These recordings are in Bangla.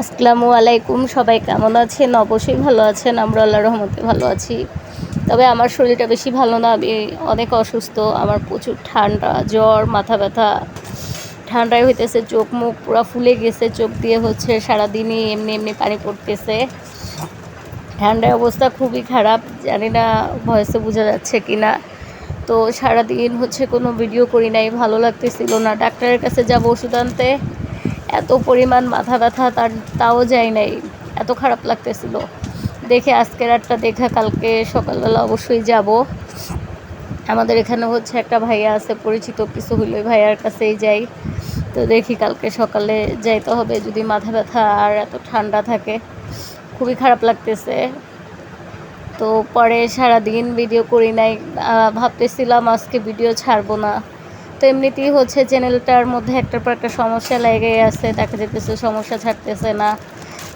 আসসালামু আলাইকুম, সবাই কেমন আছেন? অবশ্যই ভালো আছেন, আমরা আল্লাহ রহমতে ভালো আছি। তবে আমার শরীরটা বেশি ভালো না, আমি অনেক অসুস্থ, আমার প্রচুর ঠান্ডা, জ্বর, মাথা ব্যথা। ঠান্ডায় হইতেছে চোখ মুখ পুরো ফুলে গেছে, চোখ দিয়ে হচ্ছে সারাদিনই এমনি এমনি পানি পড়তেছে। ঠান্ডার অবস্থা খুবই খারাপ, জানি না ভয়েসে বোঝা যাচ্ছে কি না তো সারাদিন হচ্ছে কোনো ভিডিও করি নাই, ভালো লাগতেছিল না। ডাক্তারের কাছে যাব ওষুধ আনতে। এত পরিমাণ মাথা ব্যথা তার, তাও যায় নাই। এত খারাপ লাগতেছিল। দেখে আজকের একটা দেখা, কালকে সকালবেলা অবশ্যই যাব। আমাদের এখানে হচ্ছে একটা ভাইয়া আছে, পরিচিত কিছু হইলে ভাইয়ার কাছেই যাই। তো দেখি কালকে সকালে যাইতে হবে, যদি মাথা ব্যথা আর এত ঠান্ডা থাকে। খুবই খারাপ লাগতেছে। তো পরে সারাদিন ভিডিও করি নাই। ভাবতেছিলাম আজকে ভিডিও ছাড়বো না। তো এমনিতেই হচ্ছে চ্যানেলটার মধ্যে একটার পর একটা সমস্যা লেগে আছে, দেখা যেতেছে সমস্যা ছাড়তেছে না।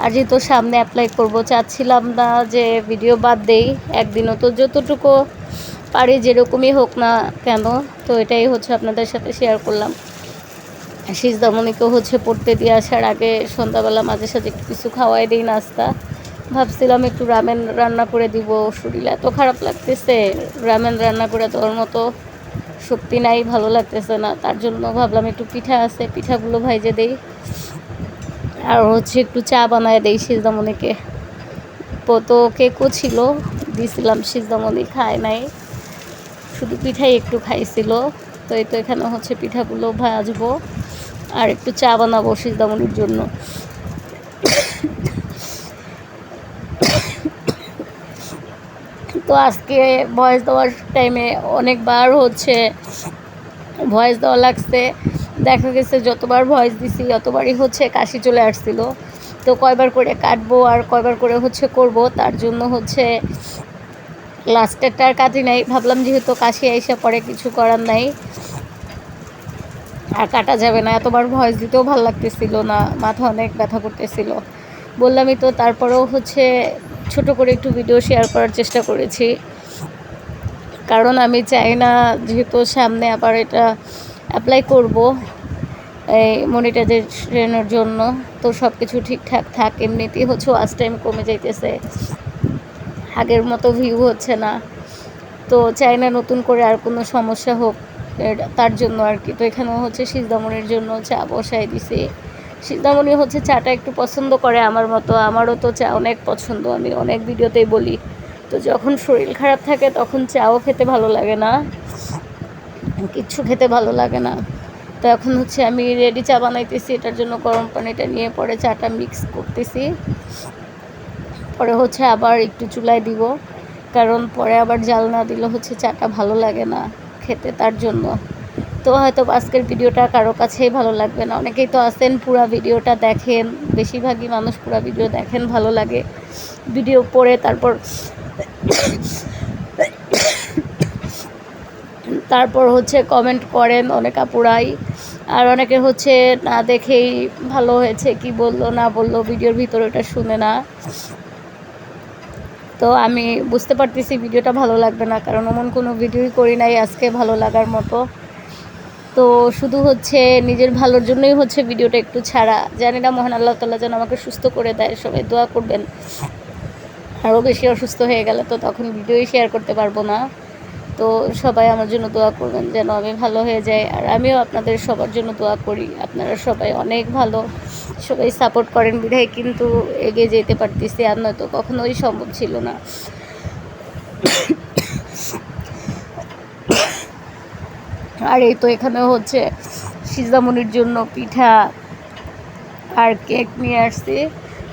আর যেহেতু সামনে অ্যাপ্লাই করব, চাচ্ছিলাম না যে ভিডিও বাদ দেই, একদিনও তো যতটুকু পারি যেরকমই হোক না কেন, তো এটাই হচ্ছে আপনাদের সাথে শেয়ার করলাম। সিজদামণিকেও হচ্ছে পড়তে দিয়ে আসার আগে সন্ধ্যাবেলা মাঝে সাঝে একটু কিছু খাওয়াই দিই, নাস্তা। ভাবছিলাম একটু রামেন রান্না করে দিব, শরীর এত খারাপ লাগতেছে রামেন রান্না করে দেওয়ার মতো শক্তি নাই, ভালো লাগতেছে না। তার জন্য ভাবলাম একটু পিঠা আছে, পিঠাগুলো ভাইজে দেই। আর হচ্ছে একটু চা বানায় দেই সিজদামণিকে। তো কেকও ছিল, দিছিলাম সিজদামণি, খায় নাই। শুধু পিঠাই একটু খাইছিল। তো এই তো এখানে হচ্ছে পিঠাগুলো ভাজবো। আর একটু চা বানাবো সিজদামণির জন্য। তো আজকে ভয়েস দেওয়ার টাইমে অনেকবার হচ্ছে ভয়েস দেওয়া লাগছে। দেখা গেছে যতবার ভয়েস দিছি ততবারই হচ্ছে কাশি চলে আসছিল। তো কয়বার করে কাটবো আর কয়বার করে হচ্ছে করব, তার জন্য হচ্ছে লাস্টেরটা আর কাটি নাই। ভাবলাম যেহেতু কাশি আইসা পরে কিছু করার নাই, আর কাটা যাবে না। এতবার ভয়েস দিতেও ভালো লাগতেছিল না, মাথা অনেক ব্যথা করতেছিল। বললামই তো, তারপরেও হচ্ছে ছোট করে একটু ভিডিও শেয়ার করার চেষ্টা করেছি। কারণ আমি চাই না যেহেতু সামনে আবার এটা অ্যাপ্লাই করব এই মনিটাইজেশনের জন্য। তো সব কিছু ঠিকঠাক থাক, এমনিতেই হচ্ছে ওয়াচ টাইম কমে যাইতেছে। আগের মতো ভিউ হচ্ছে না। তো চাই না নতুন করে আর কোনো সমস্যা হোক তার জন্য আর কি। তো এখানেও হচ্ছে সিজদামণির জন্য চা বসাই দিছি। সিজদামণি হচ্ছে চাটা একটু পছন্দ করে আমার মতো, আমারও তো চা অনেক পছন্দ, আমি অনেক ভিডিওতেই বলি। তো যখন শরীর খারাপ থাকে তখন চাও খেতে ভালো লাগে না, কিচ্ছু খেতে ভালো লাগে না। তো এখন হচ্ছে আমি রেডি চা বানাইতেছি, এটার জন্য গরম পানিটা নিয়ে পরে চাটা মিক্স করতেছি। পরে হচ্ছে আবার একটু চুলায় দিব, কারণ পরে আবার জাল না দিলে হচ্ছে চাটা ভালো লাগে না খেতে তার জন্য। তো হয়তো আজকের ভিডিওটা কারও কাছেই ভালো লাগবে না। অনেকেই তো আসেন পুরা ভিডিওটা দেখেন। বেশিরভাগই মানুষ পুরা ভিডিও দেখেন, ভালো লাগে। ভিডিও পড়ে তারপর তারপর হচ্ছে কমেন্ট করেন অনেক আপুরাই। আর অনেকে হচ্ছে না দেখেই ভালো হয়েছে, কি বলল, না বলল, ভিডিওর ভিতরে ওটা শুনে না। তো আমি বুঝতে পারতেছি ভিডিওটা ভালো লাগবে না, কারণ এমন কোনো ভিডিওই করি নাই আজকে ভালো লাগার মতো। তো শুধু হচ্ছে নিজের ভালোর জন্যই হচ্ছে ভিডিওটা একটু ছাড়া। জানি না, মহান আল্লাহ তাল্লাহ যেন আমাকে সুস্থ করে দেয়, সবাই দোয়া করবেন। আরও বেশি অসুস্থ হয়ে গেলে তো তখন ভিডিওই শেয়ার করতে পারব না। তো সবাই আমার জন্য দোয়া করবেন যেন আমি ভালো হয়ে যাই, আর আমিও আপনাদের সবার জন্য দোয়া করি। আপনারা সবাই অনেক ভালো, সবাই সাপোর্ট করেন, বিধায় কিন্তু এগিয়ে যেতে পারতেছি, আর নয়তো কখনোই সম্ভব ছিল না। আর এই তো এখানে হচ্ছে সিজামনির জন্য পিঠা আর কেক নিয়ে আসছি।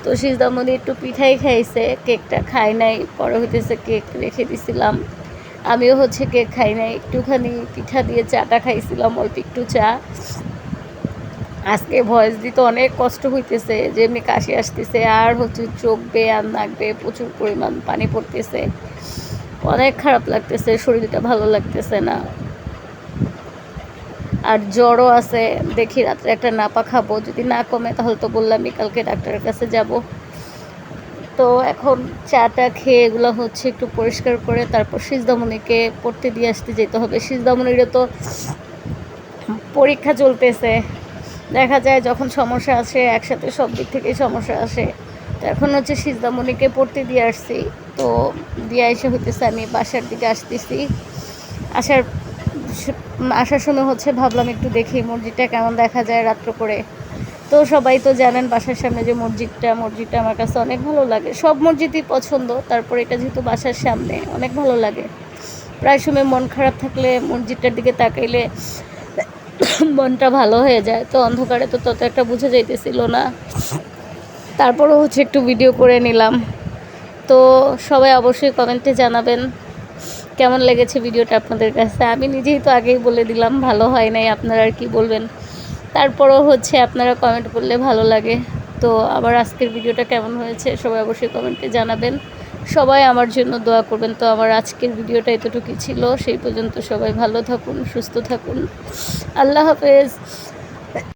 তো সিজদামণি একটু পিঠাই খাইছে, কেকটা খাই নাই, পরে হইতেছে কেক রেখে দিছিলাম। আমিও হচ্ছে কেক খাই নাই, একটুখানি পিঠা দিয়ে চাটা খাইছিলাম, অল্প একটু চা। আজকে ভয়েস দিতে অনেক কষ্ট হইতেছে যে এমনি কাশি আসতেছে, আর হচ্ছে চোখ বেয়ে আর নাক বেয়ে প্রচুর পরিমাণ পানি পড়তেছে। অনেক খারাপ লাগতেছে, শরীরটা ভালো লাগতেছে না। আর জ্বরও আছে। দেখি রাত্রে একটা নাপা খাব। যদি না কমে, তাহলে তো বললামই কালকে ডাক্তারের কাছে যাব। তো এখন চাটা খেয়ে এগুলো হচ্ছে একটু পরিষ্কার করে তারপর সিজদামণিকে পড়তে দিয়ে আসতে যেতে হবে। সিজদামণিরও তো পরীক্ষা চলতেছে। দেখা যায় যখন সমস্যা আসে, একসাথে সব দিক থেকেই সমস্যা আসে। তো এখন হচ্ছে সিজদামণিকে পড়তে দিয়ে আসছি। তো দিয়ে এসে হইতেছে আমি বাসার দিকে আসতেছি। আসার আসার সময় হচ্ছে ভাবলাম একটু দেখি মসজিদটা কেমন দেখা যায় রাত্র করে। তো সবাই তো জানেন বাসার সামনে যে মসজিদটা মসজিদটা আমার কাছে অনেক ভালো লাগে। সব মসজিদই পছন্দ, তারপর এটা যেহেতু বাসার সামনে, অনেক ভালো লাগে। প্রায় সময় মন খারাপ থাকলে মসজিদটার দিকে তাকাইলে মনটা ভালো হয়ে যায়। তো অন্ধকারে তো তত একটা বুঝে যাইতেছিল না। তারপরও হচ্ছে একটু ভিডিও করে নিলাম। তো সবাই অবশ্যই কমেন্টে জানাবেন। কেমন লেগেছে ভিডিওটা আপনাদের কাছে? আমি নিজেই তো আগেই বলে দিলাম, ভালো হয় নাই, আপনারা আর কি বলবেন? তারপরও হচ্ছে আপনারা কমেন্ট করলে ভালো লাগে। তো আবার আজকের ভিডিওটা কেমন হয়েছে সবাই অবশ্যই কমেন্টে জানাবেন। সবাই আমার জন্য দোয়া করবেন। তো আমার আজকের ভিডিওটা এতটুকুই ছিল। সেই পর্যন্ত সবাই ভালো থাকুন, সুস্থ থাকুন। আল্লাহ হাফেজ।